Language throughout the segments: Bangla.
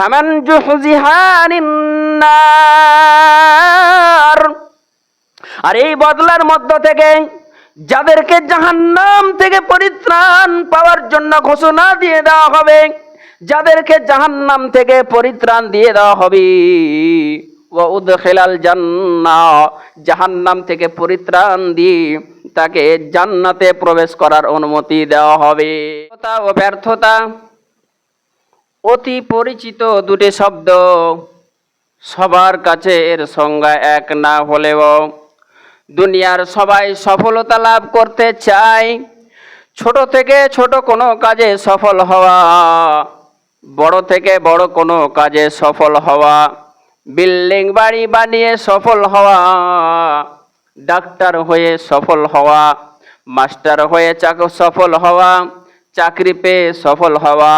ফামান জুহজিহানিন আর এই বদলার মধ্য থেকে যাদেরকে জাহান্নাম থেকে পরিত্রাণ পাওয়ার জন্য ঘোষণা দিয়ে দেওয়া হবে, যাদেরকে জাহান্নাম থেকে পরিত্রাণ দিয়ে দেওয়া হবে। ও উদখিলাল জান্নাহ জাহান্নাম থেকে পরিত্রাণ দিয়ে তাকে জান্নাতে প্রবেশ করার অনুমতি দেওয়া হবে। ও ব্যর্থতা অতি পরিচিত দুটি শব্দ। সবার কাছে এর সংজ্ঞা এক না হলেও দুনিয়ার সবাই সফলতা লাভ করতে চায়। ছোট থেকে ছোট কোনো কাজে সফল হওয়া, বড় থেকে বড় কোনো কাজে সফল হওয়া, বিল্ডিং বাড়ি বানিয়ে সফল হওয়া, ডাক্তার হয়ে সফল হওয়া, মাস্টার হয়ে চাক, সফল হওয়া, চাকরি পেয়ে সফল হওয়া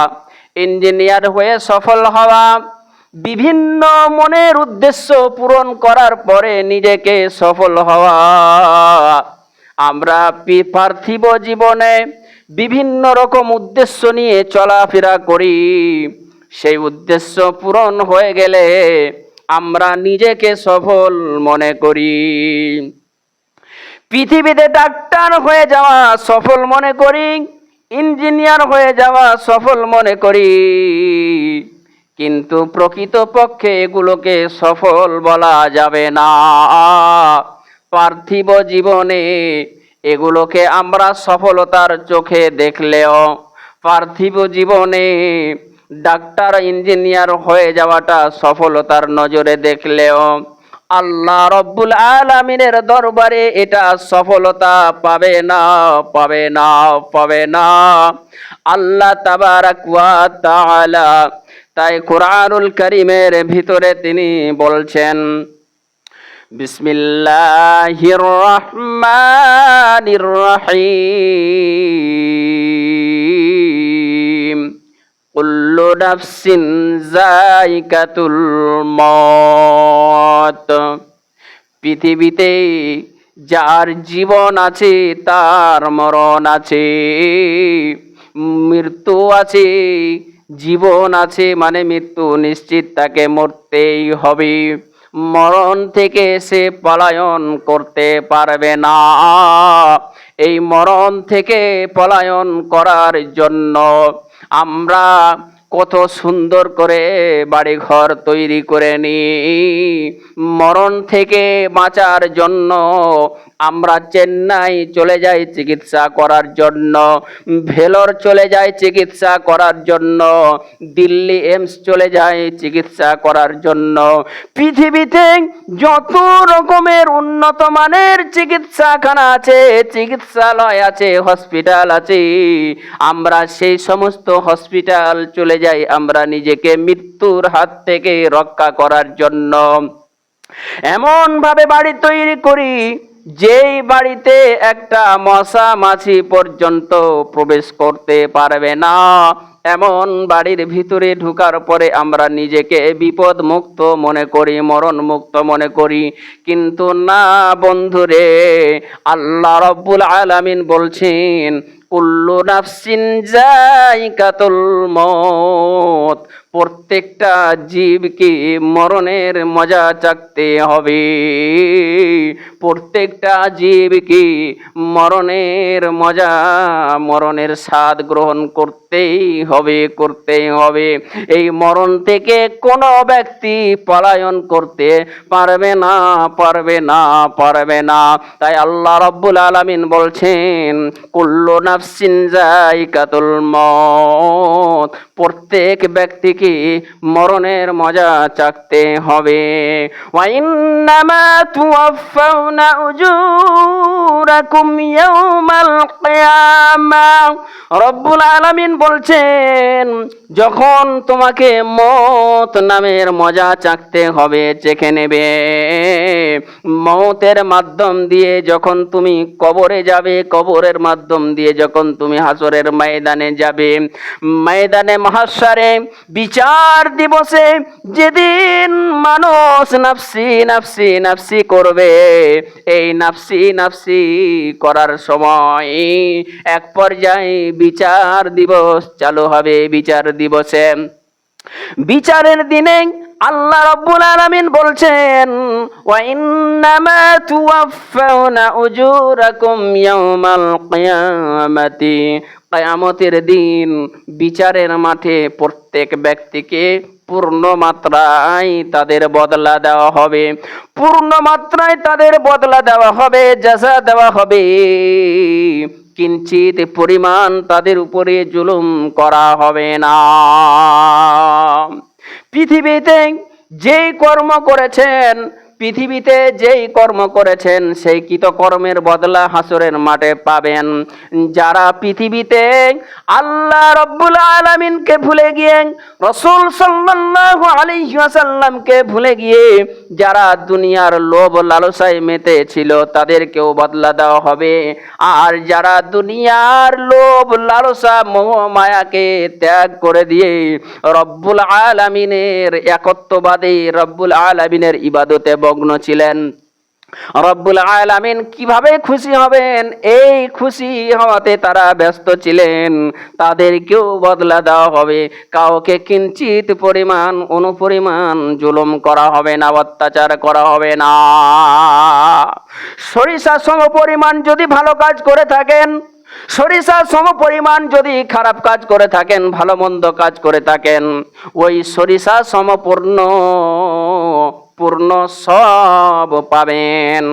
ইঞ্জিনিয়ার হয়ে সফল হওয়া, বিভিন্ন মনের উদ্দেশ্য পূরণ করার পরে নিজেকে সফল হওয়া। আমরা পার্থিব জীবনে বিভিন্ন রকম উদ্দেশ্য নিয়ে চলাফেরা করি। সেই উদ্দেশ্য পূরণ হয়ে গেলে আমরা নিজেকে সফল মনে করি। পৃথিবীতে ডাক্তার হয়ে যাওয়া সফল মনে করি। ইঞ্জিনিয়ার হয়ে যাওয়া সফল মনে করি। কিন্তু প্রকৃতপক্ষে এগুলোকে সফল বলা যাবে না। পার্থিব জীবনে এগুলোকে আমরা সফলতার চোখে দেখলেও পার্থিব জীবনে ডাক্তার, ইঞ্জিনিয়ার হয়ে যাওয়াটা সফলতার নজরে দেখলেও আল্লাহ রব্বুল আলামিনের দরবারে এটা সফলতা পাবে না পাবে না পাবে না। আল্লাহ তাবারাক ওয়া তাআলা তাই কোরআনুল করিমের ভিতরে তিনি বলছেন, বিসমিল্লাহির রহমানির রহিম। কুল্লু নাফসিন যায়িকাতুল মত পৃথিবীতে যার জীবন আছে, তার মরণ আছে, মৃত্যু আছে, জীবন আছে মানে মৃত্যু নিশ্চিত তাকে মরতেই হবে। মরণ থেকে সে পলায়ন করতে পারবে না। এই মরণ থেকে পলায়ন করার জন্য আমরা কত সুন্দর করে বাড়ি ঘর তৈরি করে নি মরণ থেকে বাঁচার জন্য আমরা চেন্নাই চলে যাই চিকিৎসা করার জন্য, ভেলোর চলে যাই চিকিৎসা করার জন্য, দিল্লি এমস চলে যাই চিকিৎসা করার জন্য। পৃথিবীতে যত রকমের উন্নত মানের চিকিৎসাখানা আছে, চিকিৎসালয় আছে, হসপিটাল আছে, আমরা সেই সমস্ত হসপিটাল চলে যাই আমরা নিজেকে মৃত্যুর হাত থেকে রক্ষা করার জন্য। এমন ভাবে বাড়ি তৈরি করি যেই বাড়িতে একটা মশা মাছি পর্যন্ত প্রবেশ করতে পারবে না, এমন বাড়ির ভিতরে ঢুকার পরে আমরা নিজেকে বিপদ মুক্ত মনে করি মরণ মুক্ত মনে করি। কিন্তু না, বন্ধুরে, আল্লাহ রব্বুল আলামিন বলছেন, কুল্লু নাফসিন জাইকাতুল মত প্রত্যেকটা জীবকে মরণের মজা চাকতে হবে। প্রত্যেকটা জীবকে মরণের মজা, মরণের স্বাদ গ্রহণ করতেই হবে করতেই হবে। এই মরণ থেকে কোনো ব্যক্তি পলায়ন করতে পারবে না পারবে না পারবে না। তাই আল্লাহ রব্বুল আলামিন বলছেন, কুল্লু নাফসিন জাইকাতুল মত প্রত্যেক ব্যক্তিকে মরণের মজা চাকতে হবে? রব্বুল আলামিন বলছেন, যখন তোমাকে মত নামের মজা চাকতে হবে, চেখে নেবে। মতের মাধ্যম দিয়ে যখন তুমি কবরে যাবে, কবরের মাধ্যম দিয়ে যখন তুমি হাসরের ময়দানে যাবে, ময়দানে মহাসারে বিচার দিবসে যেদিন মানুষ নাফসি নাফসি নাফসি করবে, এই নাফসি নাফসি করার সময় এক পর্যায়ে বিচার দিবস চালু হবে, বিচার দিবসে। বিচারের দিনে আল্লাহ রব্বুল আলামিন বলছেন, ওয়া ইন্নামা তুওয়াফাউনা উজুরাকুম ইয়াউমাল কিয়ামাতি। কিয়ামতের দিন বিচারের মাঠে প্রত্যেক ব্যক্তিকে পূর্ণ মাত্রায় তাদের বদলা দেওয়া হবে। পূর্ণ মাত্রায় তাদের বদলা দেওয়া হবে যাচা দেওয়া হবে। কিঞ্চিত পরিমাণ তাদের উপরে জুলুম করা হবে না। পৃথিবীতে যেই কর্ম করেছেন পৃথিবীতে যেই কর্ম করেছেন, সেই কৃতকর্মের বদলা হাসরের মাঠে পাবেন। যারা পৃথিবীতে আল্লাহ রব্বুল আলামিনকে ভুলে গিয়ে, রসুল সাল্লাল্লাহু আলাইহি ওয়াসাল্লামকে ভুলে গিয়ে, যারা দুনিয়ার লোভ লালসায় মেতে ছিল তাদেরকেও বদলা দেওয়া হবে। আর যারা দুনিয়ার লোভ লালসা মোহ মায়াকে ত্যাগ করে দিয়ে রব্বুল আলামিনের একত্ববাদী রব্বুল আলামিনের ইবাদতে মগ্ন ছিলেন। রব্বুল আলামিন কীভাবে খুশি হবেন? এই খুশি হওয়াতে তারা ব্যস্ত ছিলেন। তাদেরকেও বদলা দেওয়া হবে। কাউকে কিঞ্চিত পরিমাণ, অনুপরিমাণ জুলুম করা হবে না, অত্যাচার করা হবে না। সরিষা সম পরিমাণ যদি ভালো কাজ করে থাকেন, সরিষা সম পরিমাণ যদি খারাপ কাজ করে থাকেন, ভালো মন্দ কাজ করে থাকেন, ওই সরিষা সমপূর্ণ। পূর্ণ সব পাবেন।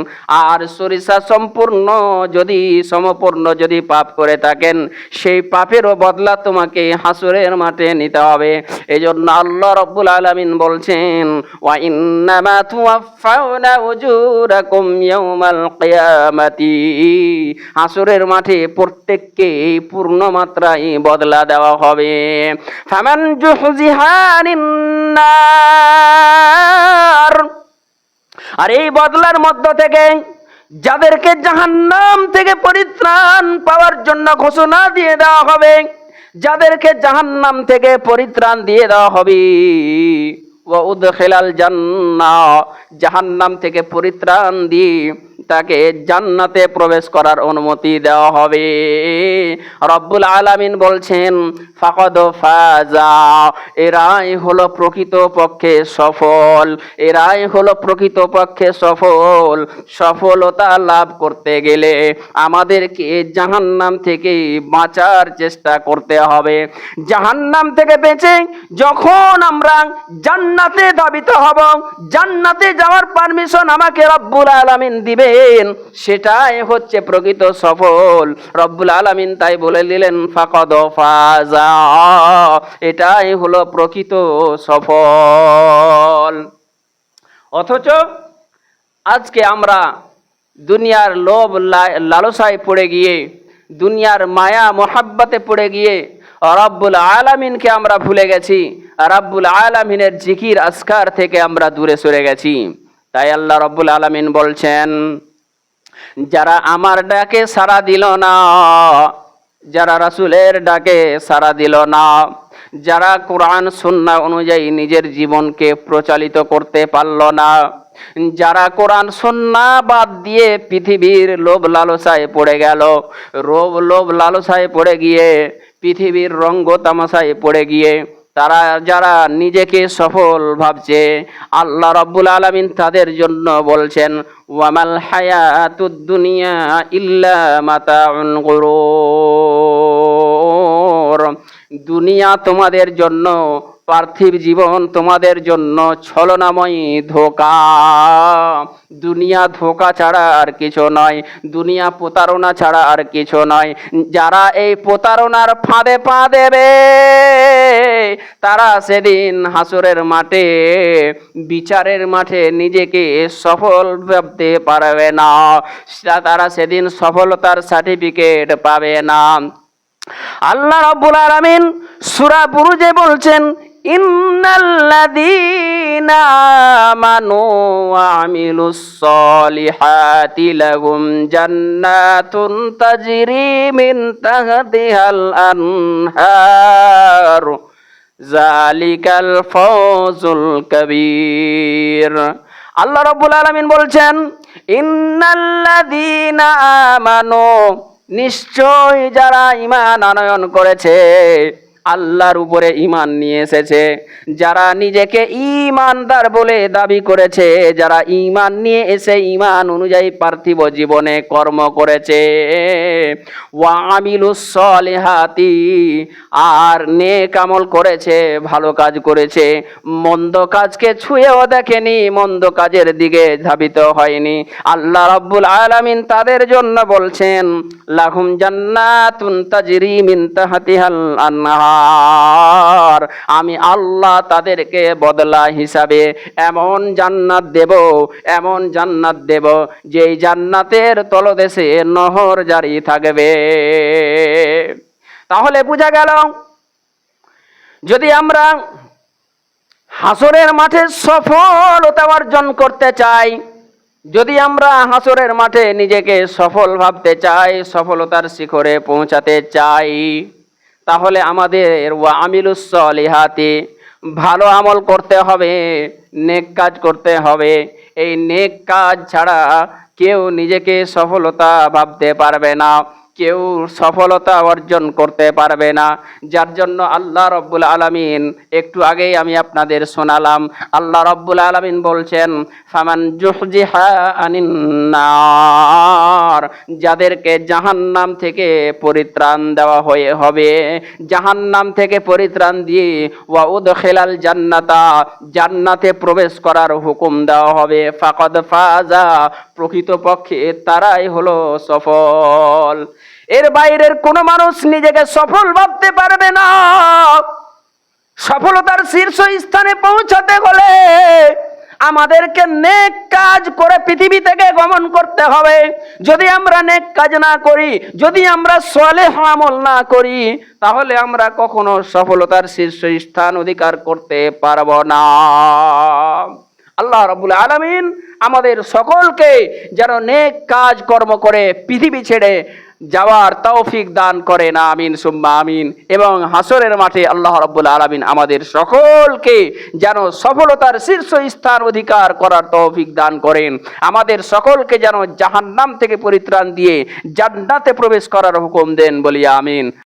আর সরিষা সম্পূর্ণ যদি, সমপূর্ণ যদি পাপ করে থাকেন, সেই পাপেরও বদলা তোমাকে হাসুরের মাঠে নিতে হবে। এই জন্য আল্লাহ রব্বুল আলামিন বলছেন হাসুরের মাঠে প্রত্যেককে এই পূর্ণ মাত্রায় বদলা দেওয়া হবে। ফামান আর এই বদলার মধ্য থেকে যাদেরকে জাহান্নাম থেকে পরিত্রাণ পাওয়ার জন্য ঘোষণা দিয়ে দেওয়া হবে, যাদেরকে জাহান্নাম থেকে পরিত্রাণ দিয়ে দেওয়া হবে। ও উদ খেলাল জান্না জাহান জাহান্নাম থেকে পরিত্রাণ দিয়ে তাকে জান্নাতে প্রবেশ করার অনুমতি দেওয়া হবে। রব্বুল আলামিন বলছেন, ফাকদ ফাজা। এরাই হলো প্রকৃত পক্ষে সফল। এরাই হলো প্রকৃত পক্ষে সফল। সফলতা লাভ করতে গেলে আমাদেরকে জাহান্নাম থেকে বাঁচার চেষ্টা করতে হবে। জাহান্নাম থেকে বেঁচে যখন আমরা জান্নাতে দাবিত হব, জান্নাতে যাওয়ার পারমিশন আমাকে রব্বুল আলামিন দিবেন সেটাই হচ্ছে প্রকৃত সফল। রব্বুল আলামিন তাই বলে দিলেন, ফাকদ ফাজা। এটাই হলো প্রকৃত সফল। অথচ আজকে আমরা দুনিয়ার লোভ লালসায় পড়ে গিয়ে, দুনিয়ার মায়া, মোহাব্বতে পড়ে গিয়ে, রব্বুল আলামিনকে আমরা ভুলে গেছি। রব্বুল আলামিনের জিকির আসকার থেকে আমরা দূরে সরে গেছি। তাই আল্লাহ রব্বুল আলামিন বলছেন যারা আমার ডাকে সাড়া দিল না, যারা রাসূলের ডাকে সাড়া দিল না, যারা কোরআন সুন্নাহ অনুযায়ী নিজের জীবনকে প্রচালিত করতে পারল না, যারা কোরআন, সন্না বাদ দিয়ে পৃথিবীর লোভ লালসায় পড়ে গেল রোভ লোভ লালসায় পড়ে গিয়ে, পৃথিবীর রঙ্গ তামাশায় পড়ে গিয়ে তারা যারা নিজেকে সফল ভাবছে, আল্লাহ রব্বুল আলমিন তাদের জন্য বলছেন, ওয়ামাল হায়াতুদ দুনিয়া ইল্লা মাতাউন গুরুর। দুনিয়া তোমাদের জন্য পার্থিব জীবন তোমাদের জন্য ছলনাময়ী ধোকা। দুনিয়া ধোকা ছাড়া আর কিছু নয়, দুনিয়া প্রতারণা ছাড়া আর কিছু নয়। যারা এই প্রতারণার ফাঁদে পা দেবে, তারা সেদিন হাসরের মাঠে, বিচারের মাঠে নিজেকে সফল ভাবতে পারবে না। তারা সেদিন সফলতার সার্টিফিকেট পাবে না। আল্লাহ রাব্বুল আলামিন সূরা বুরুজে বলছেন ইন্নাল্লাযীনা জালিকাল কবীর। আল্লাহ রাব্বুল আলামিন বলছেন ইন্নাল্লাযীনা আমানু নিশ্চয় যারা ইমান আনয়ন করেছে আল্লাহর উপরে ইমান নিয়ে এসেছে। যারা নিজেকে ইমানদার বলে দাবি করেছে, যারা ইমান নিয়ে এসে ইমান অনুযায়ী পার্থিব জীবনে কর্ম করেছে। সলিহাতি, আর নেক আমল করেছে, ভালো কাজ করেছে। মন্দ কাজকে ছুঁয়েও দেখেনি, মন্দ কাজের দিকে ধাবিত হয়নি। আল্লাহ রাব্বুল আলামিন তাদের জন্য বলছেন, লাহুম জান্নাতুন তাজরি মিন তাহতিহাল আনহার আমি আল্লাহ তাদেরকে বদলা হিসাবে এমন জান্নাত দেব, এমন জান্নাত দেব যেই জান্নাতের তলদেশে নহর জারি থাকবে। তাহলে বোঝা গেল, যদি আমরা হাসরের মাঠে সফলতা অর্জন করতে চাই, যদি আমরা হাসরের মাঠে নিজেকে সফল ভাবতে চাই, সফলতার শিখরে পৌঁছাতে চাই তাহলে আমাদের আমিলুসলিহাতি ভালো আমল করতে হবে, নেক কাজ করতে হবে। এই নেক কাজ ছাড়া কেউ নিজেকে সফলতা ভাবতে পারবে না। কেউ সফলতা অর্জন করতে পারবে না। যার জন্য আল্লাহ রব্বুল আলামিন, একটু আগেই আমি আপনাদের শোনালাম, আল্লাহ রব্বুল আলামিন বলছেন, ফামান নার যাদেরকে জাহান্নাম থেকে পরিত্রাণ দেওয়া হয়ে হবে। জাহান্নাম থেকে পরিত্রাণ দিয়ে, ওয়া উদখিলাল জান্নাতা জান্নাতে প্রবেশ করার হুকুম দেওয়া হবে। ফাকদ ফাজা, প্রকৃতপক্ষে তারাই হলো সফল। এর বাইরের কোনো মানুষ নিজেকে সফল ভাবতে পারবে না। সফলতার শীর্ষ স্থানে পৌঁছাতে হলে আমাদেরকে নেক কাজ করে পৃথিবী থেকে গমন করতে হবে। যদি আমরা নেক কাজ না করি, যদি আমরা সলে আমল না করি, তাহলে আমরা কখনো সফলতার শীর্ষ স্থান অধিকার করতে পারব না। আল্লাহ রবুল আলামিন আমাদের সকলকে যেন নেক কাজ কর্ম করে পৃথিবী ছেড়ে যাওয়ার তৌফিক দান করেন, আমিন, সুম্মা, আমিন। এবং হাসরের মাঠে আল্লাহ রব্বুল আলমিন আমাদের সকলকে যেন সফলতার শীর্ষ স্থান অধিকার করার তৌফিক দান করেন। আমাদের সকলকে যেন জাহান্নাম থেকে পরিত্রাণ দিয়ে জান্নাতে প্রবেশ করার হুকুম দেন বলি, আমিন।